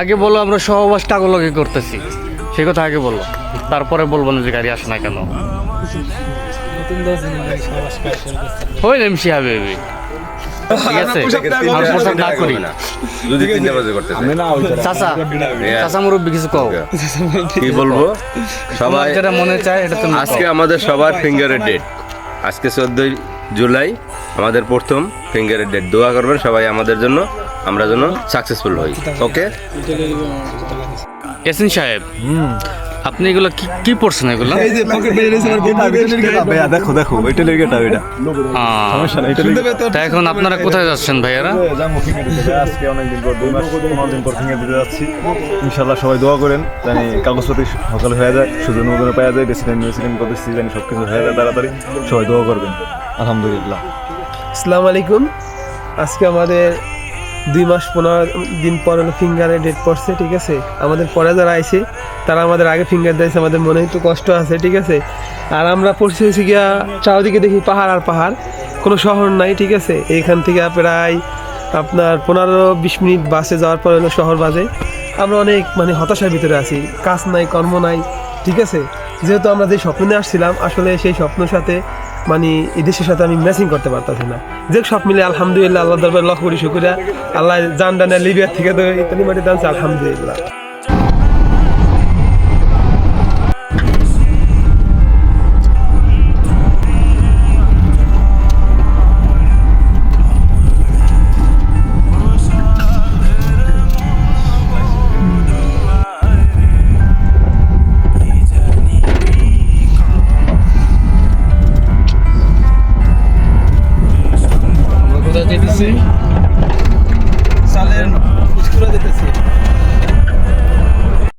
আগে বলো আমরা সহবাস টাগলগে করতেছি। সে কথা আগে বলো। তারপরে বলব না যে গাড়ি আসে না কেন। হই এমসি হবে ঠিক আছে? আমি প্রসাদ না করি যদি তিনটা বাজে করতে চাই। চাচা চাচা মুরব্বী কিছু কও? কি বলব? সবাই যেটা মনে চায় এটা তুমি আজকে আমাদের সবার ফিঙ্গারের ডেট আজকে চোদ্দই জুলাই আমাদের প্রথম ফিঙ্গারের ডেট দোয়া করবেন সবাই আমাদের জন্য আমরা যেন সাকসেসফুল হই। ওকে এসিন সাহেব আপনি এগুলো কি কি পড়ছেন এগুলো? ভাইয়া দেখো দেখো ওইটা লেগে এটা। ওইটা আহ, সমস্যা নেই এটা লেগে এখন আপনারা কোথায় যাচ্ছেন ভাইয়ারা? যাব ফিঙ্গার দিতে আজকে অনেকদিন পর দুই মাস পনেরো দিন পর ফিঙ্গার দিতে যাচ্ছি। ইনশাল্লাহ সবাই দোয়া করেন জানি কাগজপত্র সকাল হয়ে যায় সুযোগ নতুন পাওয়া যায় রেসিডেন্ট রেসিডেন্ট করতেছি জানি সব কিছু হয়ে যায় তাড়াতাড়ি সবাই দোয়া করবেন। আলহামদুলিল্লাহ। আসসালামু আলাইকুম। আজকে আমাদের দুই মাস পনেরো দিন পর হলো ফিঙ্গারে ডেট পড়ছে, ঠিক আছে? আমাদের পরে যারা আইছে, তারা আমাদের আগে ফিঙ্গার দিয়েছে, আমাদের মনে একটু কষ্ট আছে, ঠিক আছে? আর আমরা পড়ছি হচ্ছে গিয়া চারদিকে দেখি পাহাড় আর পাহাড়, কোনো শহর নাই, ঠিক আছে? এইখান থেকে প্রায় আপনার পনেরো বিশ মিনিট বাসে যাওয়ার পর হলো শহর বাজে। আমরা অনেক মানে হতাশার ভিতরে আছি, কাজ নাই, কর্ম নাই, ঠিক আছে? যেহেতু আমরা যে স্বপ্ন আসছিলাম, আসলে সেই স্বপ্নের সাথে মানে এই দেশের সাথে আমি ম্যাচিং করতে পারতাছি না। যে সব মিলে আলহামদুলিল্লাহ আল্লাহ দরবার লক্ষ করি শুক্রিয়া। আল্লাহ জান লিবিয়ার থেকে তো ইতালি মাটি দানছে, আলহামদুলিল্লাহ। DTC. Salerno, mistura DTC.